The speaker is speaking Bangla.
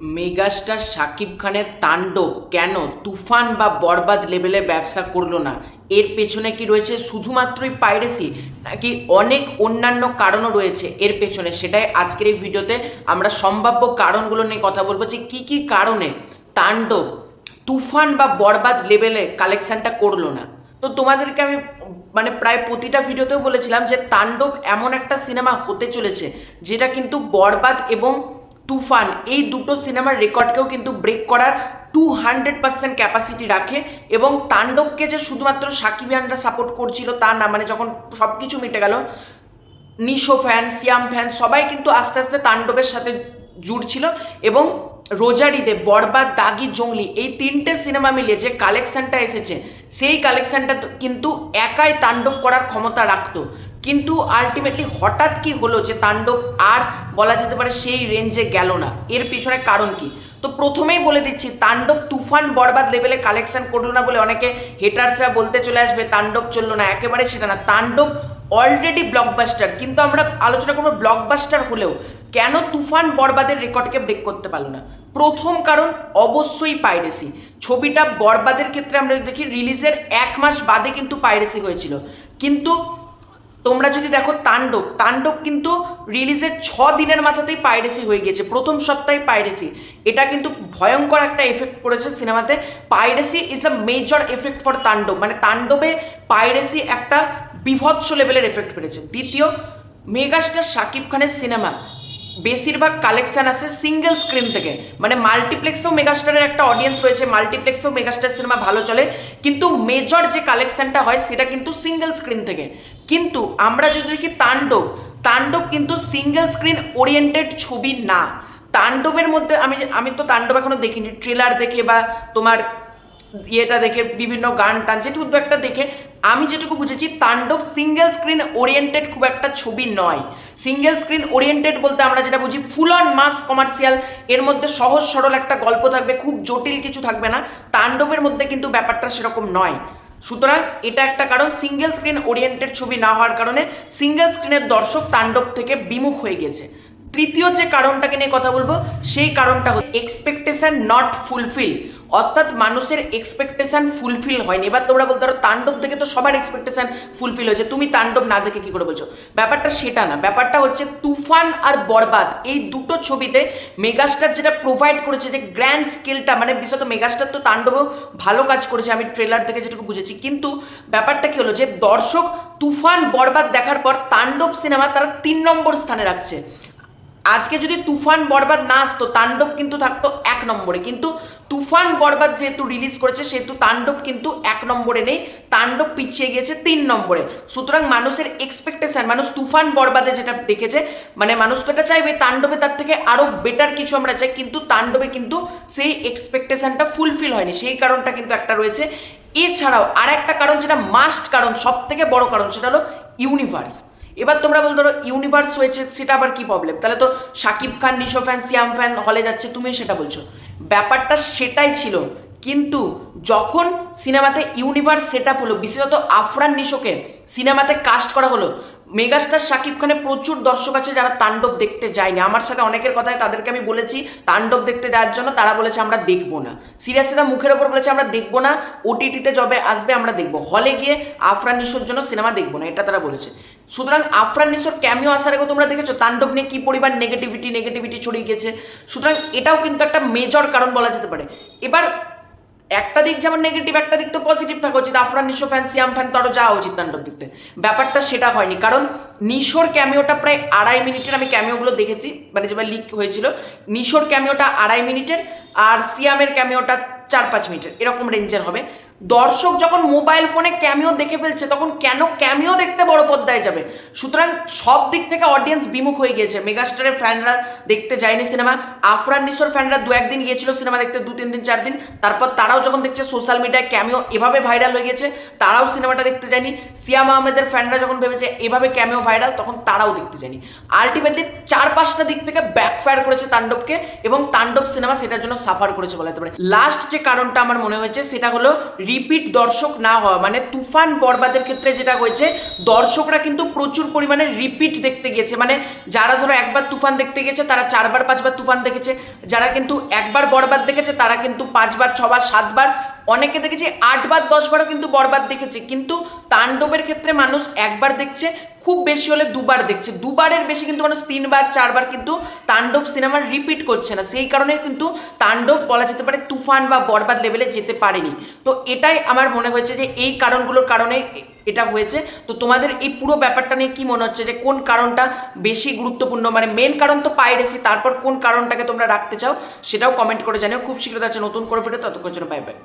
মেগাস্টার শাকিব খানের তাণ্ডব কেন? তুফান বা বরবাদ লেভেলে ব্যবসা করল না? এর পেছনে কি রয়েছে শুধুমাত্রই পাইরেসি নাকি অনেক অন্যান্য কারণও রয়েছে এর পেছনে? সেটাই আজকের এই ভিডিওতে আমরা সম্ভাব্য কারণগুলো নিয়ে কথা বলব যে কী কী কারণে তাণ্ডব, তুফান বা বরবাদ লেভেলে কালেকশানটা করল না? তো তোমাদেরকে আমি মানে প্রায় প্রতিটা ভিডিওতেও বলেছিলাম যে তাণ্ডব এমন একটা সিনেমা হতে চলেছে যেটা কিন্তু বরবাদ এবং তুফান। এই দুটো সিনেমার রেকর্ডকেও কিন্তু ব্রেক করার টু হান্ড্রেড পার্সেন্ট ক্যাপাসিটি রাখে এবং তাণ্ডবকে যে শুধুমাত্র সাকিব সাকিবিয়ানরা সাপোর্ট করছিল তা না মানে যখন সব কিছু মিটে গেল, নিশো ফ্যান সিয়াম ফ্যান সবাই কিন্তু আস্তে আস্তে তাণ্ডবের সাথে জুড়ছিল এবং রোজারিদে বরবাদ, দাগি, জঙ্গলি এই তিনটে সিনেমা মিলিয়ে যে কালেকশানটা এসেছে, সেই কালেকশনটা কিন্তু একাই তাণ্ডব করার ক্ষমতা রাখতো। কিন্তু আলটিমেটলি হঠাৎ কি হলো যে তাণ্ডব আর বলা যেতে পারে সেই রেঞ্জে গেল না? এর পিছনে কারণ কি? তো প্রথমেই বলে দিচ্ছি, তাণ্ডব তুফান বরবাদ লেভেলে কালেকশন করল না বলে অনেকে হেটার্সরা বলতে চলে আসবে, তাণ্ডব চলল না, একেবারে সেটা না। তাণ্ডব অলরেডি ব্লকবাস্টার কিন্তু আমরা আলোচনা করব ব্লকবাস্টার হলেও কেন তুফান বরবাদের রেকর্ডকে ব্রেক করতে পারল না? প্রথম কারণ, অবশ্যই পাইরেসি ছবিটা বরবাদের ক্ষেত্রে আমরা দেখি রিলিজের এক মাস বাদে কিন্তু পাইরেসি হয়েছিল। কিন্তু যদি দেখো তাণ্ডব তাণ্ডব কিন্তু রিলিজের ছ দিনের মাথাতেই পাইরেসি হয়ে গিয়েছে, প্রথম সপ্তাহে পাইরেসি এটা কিন্তু ভয়ঙ্কর একটা এফেক্ট পড়েছে সিনেমাতে piracy is a major effect for Tandav মানে তাণ্ডবে পাইরেসি একটা বিভৎস লেভেলের এফেক্ট ফেলেছে দ্বিতীয়, মেগাস্টার শাকিব খানের সিনেমা বেশিরভাগ কালেকশন আসে সিঙ্গেল স্ক্রিন থেকে। মানে মাল্টিপ্লেক্সেও মেগাস্টারের একটা অডিয়েন্স রয়েছে মাল্টিপ্লেক্সেও মেগাস্টার সিনেমা ভালো চলে। কিন্তু মেজর যে কালেকশনটা হয়, সেটা কিন্তু সিঙ্গেল স্ক্রিন থেকে। কিন্তু আমরা যদি দেখি তাণ্ডব তাণ্ডব কিন্তু সিঙ্গেল স্ক্রিন ওরিয়েন্টেড ছবি না। তাণ্ডবের মধ্যে আমি আমি তো তাণ্ডব এখনও দেখিনি। ট্রেলার দেখে বা তোমার ইয়েটা দেখে, বিভিন্ন গান টান যেটুকু একটা দেখে আমি যেটুকু বুঝেছি, তাণ্ডব সিঙ্গেল স্ক্রিন ওরিয়েন্টেড খুব একটা ছবি নয়। সিঙ্গেল স্ক্রিন ওরিয়েন্টেড বলতে আমরা যেটা বুঝি ফুল অন মাস কমার্শিয়াল এর মধ্যে সহজ সরল একটা গল্প থাকবে, খুব জটিল কিছু থাকবে না, তাণ্ডবের মধ্যে কিন্তু ব্যাপারটা সেরকম নয়। সুতরাং এটা একটা কারণ সিঙ্গেল স্ক্রিন ওরিয়েন্টেড ছবি না হওয়ার কারণে সিঙ্গেল স্ক্রিনের দর্শক তাণ্ডব থেকে বিমুখ হয়ে গেছে। তৃতীয় যে কারণটাকে নিয়ে কথা বলব, সেই কারণটা হচ্ছে এক্সপেকটেশন নট ফুলফিল অর্থাৎ মানুষের এক্সপেকটেশন ফুলফিল হয়নি। এবার তোমরা বলতে পারো, তাণ্ডব দেখে তো সবার এক্সপেকটেশন ফুলফিল হয়েছে। তুমি তাণ্ডব না দেখে কি করে বলছো? ব্যাপারটা সেটা না। ব্যাপারটা হচ্ছে তুফান আর বরবাদ, এই দুটো ছবিতে মেগাস্টার যেটা প্রোভাইড করেছে, যে গ্র্যান্ড স্কেলটা মানে বিশেষত মেগাস্টার তো তাণ্ডবও ভালো কাজ করেছে, আমি ট্রেলার দেখে যেটুকু বুঝেছি। কিন্তু ব্যাপারটা কি হলো যে দর্শক তুফান, বরবাদ দেখার পর তাণ্ডব সিনেমা তারা তিন নম্বর স্থানে রাখছে। আজকে যদি তুফান বরবাদ না আসতো, তাণ্ডব কিন্তু থাকতো এক নম্বরে। কিন্তু তুফান বরবাদ যেহেতু রিলিজ করেছে, সেহেতু তাণ্ডব কিন্তু এক নম্বরে নেই, তাণ্ডব পিছিয়ে গিয়েছে তিন নম্বরে। সুতরাং মানুষের এক্সপেকটেশন মানুষ তুফান বরবাদে যেটা দেখেছে মানে মানুষ তো এটা চাইবে তাণ্ডবে তার থেকে আরও বেটার কিছু আমরা চাই, কিন্তু তাণ্ডবে কিন্তু সেই এক্সপেকটেশনটা ফুলফিল হয়নি। সেই কারণটা কিন্তু একটা রয়েছে। এছাড়াও আর একটা কারণ যেটা মাস্ট কারণ সব থেকে বড় কারণ, সেটা হলো ইউনিভার্স এবার তোমরা বলতে পারো ইউনিভার্স হয়েছে, সেটা আবার কি প্রবলেম তাহলে তো শাকিব খান, নিশো ফ্যান সিয়াম ফ্যান হলে যাচ্ছে তুমি সেটা বলছো। ব্যাপারটা সেটাই ছিল। কিন্তু যখন সিনেমাতে ইউনিভার্স সেট আপ হলো, বিশেষত আফরান নিশোকে সিনেমাতে কাস্ট করা হলো, মেগাস্টার শাকিব খানে প্রচুর দর্শক আছে যারা তাণ্ডব দেখতে যায়নি। আমার সাথে অনেকের কথায় তাদেরকে আমি বলেছি, তাণ্ডব দেখতে যাওয়ার জন্য তারা বলেছে, আমরা দেখব না। সিরিয়াসরা মুখের ওপর বলেছে, আমরা দেখব না। ওটিটিতে যবে আসবে, আমরা দেখব। হলে গিয়ে আফরান নিশোর জন্য সিনেমা দেখব না, এটা তারা বলেছে। সুতরাং আফরান নিশোর ক্যামিও আসার আগে তোমরা দেখেছ, তাণ্ডব নিয়ে কী পরিমাণ নেগেটিভিটি নেগেটিভিটি ছড়িয়ে গেছে। সুতরাং এটাও কিন্তু একটা মেজর কারণ বলা যেতে পারে। এবার একটা দিক যেমন নেগেটিভ একটা দিক তো পজিটিভ থাকা উচিত। আফরান, নিশো ফ্যান সিয়াম ফ্যান তারও যাওয়া উচিত তাণ্ডব দেখতে। ব্যাপারটা সেটা হয়নি। কারণ নিশোর ক্যামিওটা প্রায় আড়াই মিনিটের, আমি ক্যামিওগুলো দেখেছি মানে যেবার লিক হয়েছিল, নিশোর ক্যামিওটা আড়াই মিনিটের আর সিয়ামের ক্যামিওটা চার পাঁচ মিনিটের। এরকম রেঞ্জের হবে। দর্শক যখন মোবাইল ফোনে ক্যামিও দেখে ফেলছে, তখন কেন ক্যামিও দেখতে বড় পর্দায় যাবে? সুতরাং সব দিক থেকে অডিয়েন্স বিমুখ হয়ে গিয়েছে। মেগাস্টারের ফ্যানরা দেখতে যায়নি সিনেমা আফরান নিশোর ফ্যানরা দু একদিন গিয়েছিল সিনেমা দেখতে, দু, তিন দিন, চার দিন। তারপর তারাও যখন দেখছে সোশ্যাল মিডিয়ায় ক্যামিও এভাবে ভাইরাল হয়ে গেছে তারাও সিনেমাটা দেখতে যায়নি। সিয়াম আহমেদের ফ্যানরা যখন ভেবেছে এভাবে ক্যামিও ভাইরাল তখন তারাও দেখতে যায়নি। আলটিমেটলি চার পাঁচটা দিক থেকে ব্যাকফায়ার করেছে তাণ্ডবকে এবং তাণ্ডব সিনেমা সেটার জন্য সাফার করেছে বলা যেতে পারে। লাস্ট যে কারণটা আমার মনে হয়েছে, সেটা হলো রিপিট দর্শক না হওয়া মানে তুফান বরবাদের ক্ষেত্রে যেটা হয়েছে, দর্শকরা কিন্তু প্রচুর পরিমাণে রিপিট দেখতে গিয়েছে। মানে যারা ধরো একবার তুফান দেখতে গেছে, তারা চারবার, পাঁচবার তুফান দেখেছে। যারা কিন্তু একবার বরবাদ দেখেছে, তারা কিন্তু পাঁচবার, ছবার, সাতবার, অনেকে দেখেছি আটবার, দশবারও কিন্তু বরবাদ দেখেছে। কিন্তু তাণ্ডবের ক্ষেত্রে মানুষ একবার দেখছে খুব বেশি হলে দুবার দেখছে। দুবারের বেশি কিন্তু মানুষ তিনবার, চারবার কিন্তু তাণ্ডব সিনেমার রিপিট করছে না। সেই কারণে কিন্তু তাণ্ডব বলা যেতে পারে তুফান বা বরবাদ লেভেলে যেতে পারেনি। তো এটাই আমার মনে হয়েছে যে এই কারণগুলোর কারণে এটা হয়েছে। তো তোমাদের এই পুরো ব্যাপারটা নিয়ে কি মনে হচ্ছে যে কোন কারণটা বেশি গুরুত্বপূর্ণ? মানে মেন কারণ তো পাইরেসি, তারপর কোন কারণটাকে তোমরা রাখতে চাও সেটাও কমেন্ট করে জানিও। খুব শীঘ্র আছে নতুন করে ফিরে ততক্ষণ জন্য বাই বাই